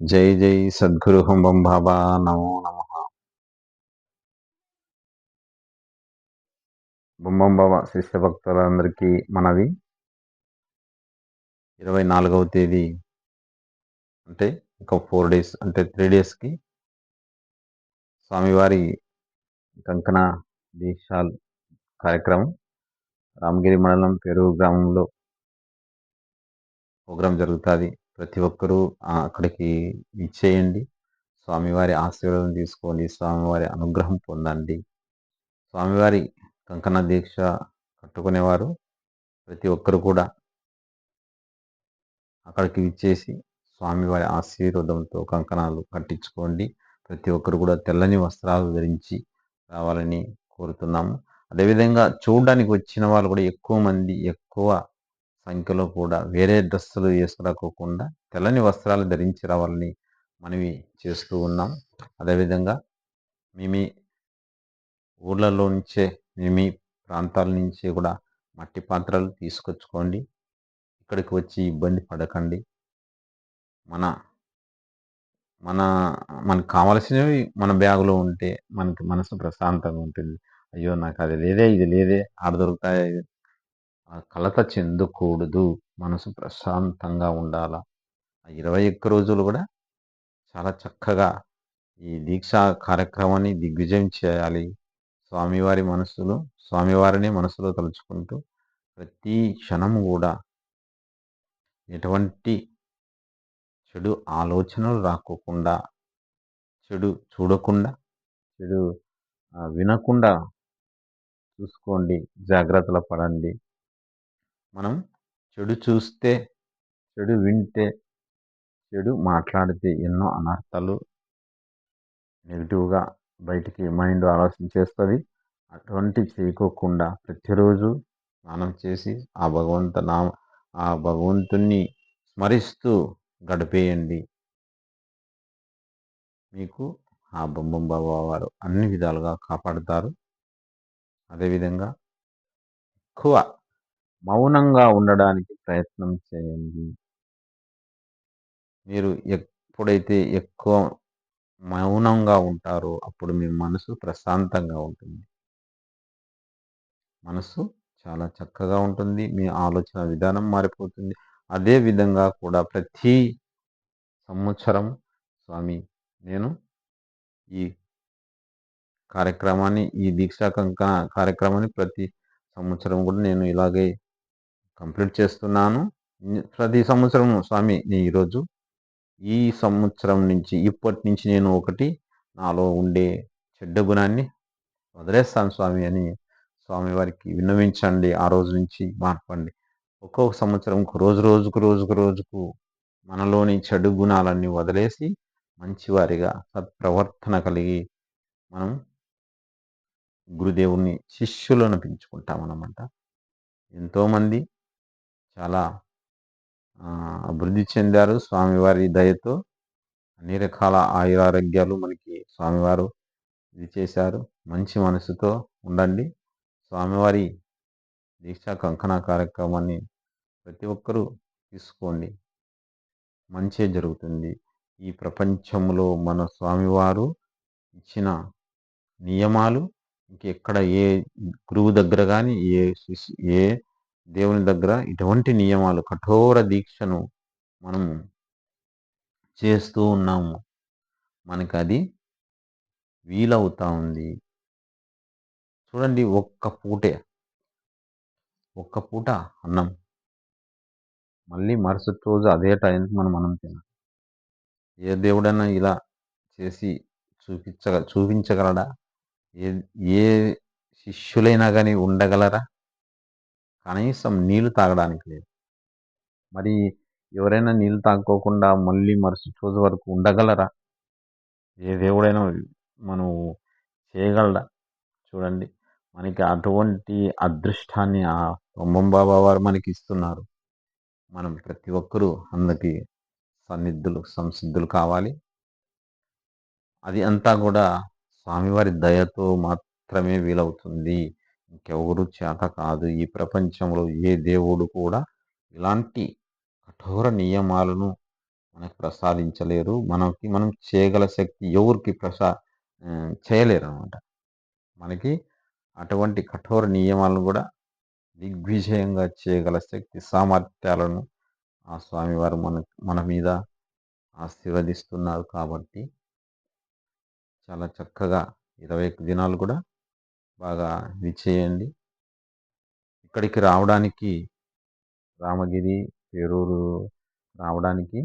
జై జై సద్గురు హుంబం బాబా నమో నమ. బొంబం బాబా శిష్య భక్తులందరికీ మనవి. ఇరవై నాలుగవ తేదీ అంటే ఇంకా ఫోర్ డేస్ అంటే త్రీ డేస్కి స్వామివారి కంకణ దీక్షాల్ కార్యక్రమం రామగిరి మండలం పెరుగు గ్రామంలో ప్రోగ్రాం జరుగుతుంది. ప్రతి ఒక్కరూ అక్కడికి ఇచ్చేయండి స్వామివారి ఆశీర్వాదం తీసుకోండి. స్వామివారి అనుగ్రహం పొందండి. స్వామివారి కంకణ దీక్ష కట్టుకునేవారు ప్రతి ఒక్కరు కూడా అక్కడికి ఇచ్చేసి స్వామివారి ఆశీర్వాదంతో కంకణాలు కట్టించుకోండి. ప్రతి ఒక్కరు కూడా తెల్లని వస్త్రాలు ధరించి రావాలని కోరుతున్నాము. అదేవిధంగా చూడడానికి వచ్చిన వాళ్ళు కూడా ఎక్కువ మంది ఎక్కువ సంఖ్యలో కూడా వేరే డ్రెస్సులు వేసుకురాకోకుండా తెల్లని వస్త్రాలు ధరించి రావాలని మనవి చేస్తూ ఉన్నాం. అదేవిధంగా మీ ఊళ్ళలో ఊర్లలో నుంచే మీ ప్రాంతాల నుంచే కూడా మట్టి పాత్రలు తీసుకొచ్చుకోండి. ఇక్కడికి వచ్చి ఇబ్బంది పడకండి. మన మన మనకు కావలసినవి మన బ్యాగులో ఉంటే మనకి మనసు ప్రశాంతంగా ఉంటుంది. అయ్యో నాకు అది లేదే ఇది లేదే ఆడ దొరుకుతాయి కలత చెందకూడదు. మనసు ప్రశాంతంగా ఉండాల. ఆ ఇరవై ఒక్క రోజులు కూడా చాలా చక్కగా ఈ దీక్షా కార్యక్రమాన్ని దిగ్విజయం చేయాలి. స్వామివారి మనసులో స్వామివారిని మనసులో తలుచుకుంటూ ప్రతి క్షణం కూడా ఎటువంటి చెడు ఆలోచనలు రాకోకుండా చెడు చూడకుండా చెడు వినకుండా చూసుకోండి. జాగ్రత్తలు పడండి. మనం చెడు చూస్తే చెడు వింటే చెడు మాట్లాడితే ఎన్నో అనర్థాలు నెగిటివ్గా బయటికి మైండ్ ఆలోచన చేస్తుంది. అటువంటి చేయకోకుండా ప్రతిరోజు స్నానం చేసి ఆ భగవంత నామ ఆ భగవంతుణ్ణి స్మరిస్తూ గడిపేయండి. మీకు ఆ బొమ్మం బాబా వారు అన్ని విధాలుగా కాపాడుతారు. అదేవిధంగా ఎక్కువ మౌనంగా ఉండడానికి ప్రయత్నం చేయండి. మీరు ఎప్పుడైతే ఎక్కువ మౌనంగా ఉంటారో అప్పుడు మీ మనసు ప్రశాంతంగా ఉంటుంది. మనసు చాలా చక్కగా ఉంటుంది. మీ ఆలోచన విధానం మారిపోతుంది. అదే విధంగా కూడా ప్రతి సంవత్సరం స్వామి నేను ఈ కార్యక్రమాన్ని ఈ దీక్షా కంక కార్యక్రమాన్ని ప్రతి సంవత్సరం కూడా నేను ఇలాగే కంప్లీట్ చేస్తున్నాను. ప్రతి సంవత్సరం స్వామి నేను ఈరోజు. ఈ సంవత్సరం నుంచి ఇప్పటి నుంచి నేను ఒకటి నాలో ఉండే చెడ్డ గుణాన్ని వదిలేస్తాను స్వామి అని స్వామి వారికి విన్నవించండి. ఆ రోజు నుంచి మార్పండి. ఒక్కొక్క సంవత్సరం రోజు రోజుకు రోజుకు రోజుకు మనలోని చెడు గుణాలన్నీ వదిలేసి మంచివారిగా సత్ప్రవర్తన కలిగి మనం గురుదేవుని శిష్యులను పెంచుకుంటామన్నమాట. ఎంతోమంది చాలా అభివృద్ధి చెందారు స్వామివారి దయతో. అన్ని రకాల ఆయురారోగ్యాలు మనకి స్వామివారు ఇది చేశారు మంచి మనసుతో ఉండండి. స్వామివారి దీక్షా కంకణ కార్యక్రమాన్ని ప్రతి ఒక్కరూ తీసుకోండి. మంచే జరుగుతుంది. ఈ ప్రపంచంలో మన స్వామివారు ఇచ్చిన నియమాలు ఇంకెక్కడ ఏ గురువు దగ్గర కానీ ఏ ఏ దేవుని దగ్గర ఇటువంటి నియమాలు కఠోర దీక్షను మనం చేస్తూ ఉన్నాము. మనకి అది వీలవుతా ఉంది. చూడండి ఒక్క పూటే ఒక్క పూట అన్నం. మళ్ళీ మరుసటి రోజు అదే టైంకి మనం అన్నం తినాలి. ఏ దేవుడైనా ఇలా చేసి చూపించగ చూపించగలడా? ఏ ఏ శిష్యులైనా కానీ ఉండగలరా? కనీసం నీళ్ళు తాగడానికి లేదు. మరి ఎవరైనా నీళ్ళు తాగకోకుండా మళ్ళీ మరుసటి రోజు వరకు ఉండగలరా? ఏ దేవుడైనా మనం చేయగలరా చూడండి మనకి అటువంటి అదృష్టాన్ని ఆ బొమ్మం బాబా వారు మనకి ఇస్తున్నారు. మనం ప్రతి ఒక్కరూ అందరికీ సన్నిధులు సంసిద్ధులు కావాలి. అది అంతా కూడా స్వామివారి దయతో మాత్రమే వీలవుతుంది. ఇంకెవరు చేత కాదు. ఈ ప్రపంచంలో ఏ దేవుడు కూడా ఇలాంటి కఠోర నియమాలను మనకు ప్రసాదించలేరు. మనకి మనం చేయగల శక్తి ఎవరికి ప్రసా చేయలేరు అనమాట మనకి అటువంటి కఠోర నియమాలను కూడా దిగ్విజయంగా చేయగల శక్తి సామర్థ్యాలను ఆ స్వామివారు మన మన మీద ఆశీర్వదిస్తున్నారు కాబట్టి చాలా చక్కగా ఇరవై దినాలు కూడా బాగా విచ్చేయండి ఇక్కడికి రావడానికి రామగిరి పేరూరు రావడానికి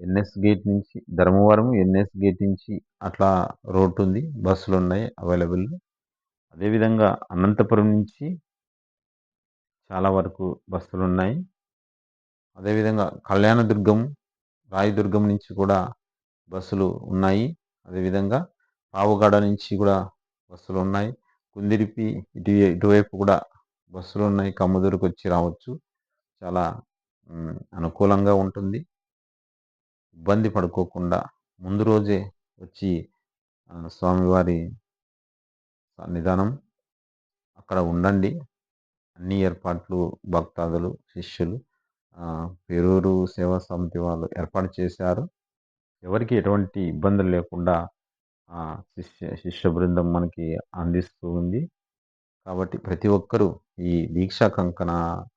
ఎన్ఎస్ గేట్ నుంచి ధర్మవరం ఎన్ఎస్ గేట్ నుంచి అట్లా రోడ్ ఉంది. బస్సులు ఉన్నాయి అవైలబుల్. అదేవిధంగా అనంతపురం నుంచి చాలా వరకు బస్సులు ఉన్నాయి. అదేవిధంగా కళ్యాణదుర్గం రాయదుర్గం నుంచి కూడా బస్సులు ఉన్నాయి. అదేవిధంగా పావుగాడ నుంచి కూడా బస్సులు ఉన్నాయి కుందిరిపి ఇటు ఇటువైపు కూడా బస్సులు ఉన్నాయి కమ్ముదూరుకు వచ్చి రావచ్చు. చాలా అనుకూలంగా ఉంటుంది. ఇబ్బంది పడుకోకుండా ముందు రోజే వచ్చి స్వామివారి సన్నిధానం అక్కడ ఉండండి. అన్ని ఏర్పాట్లు భక్తాదులు శిష్యులు పేరూరు సేవా సమితి వాళ్ళు ఏర్పాటు చేశారు. ఎవరికి ఎటువంటి ఇబ్బందులు లేకుండా శిష్య శిష్య బృందం మనకి అందిస్తూ ఉంది. కాబట్టి ప్రతి ఒక్కరూ ఈ దీక్షా కంకణ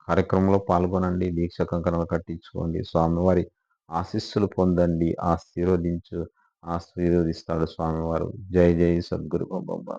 కార్యక్రమంలో పాల్గొనండి. దీక్షా కంకణలు కట్టించుకోండి. స్వామివారి ఆశీస్సులు పొందండి. ఆశీర్వదించు ఆశీర్వదిస్తాడు స్వామివారు. జై జై సద్గురు. బాబా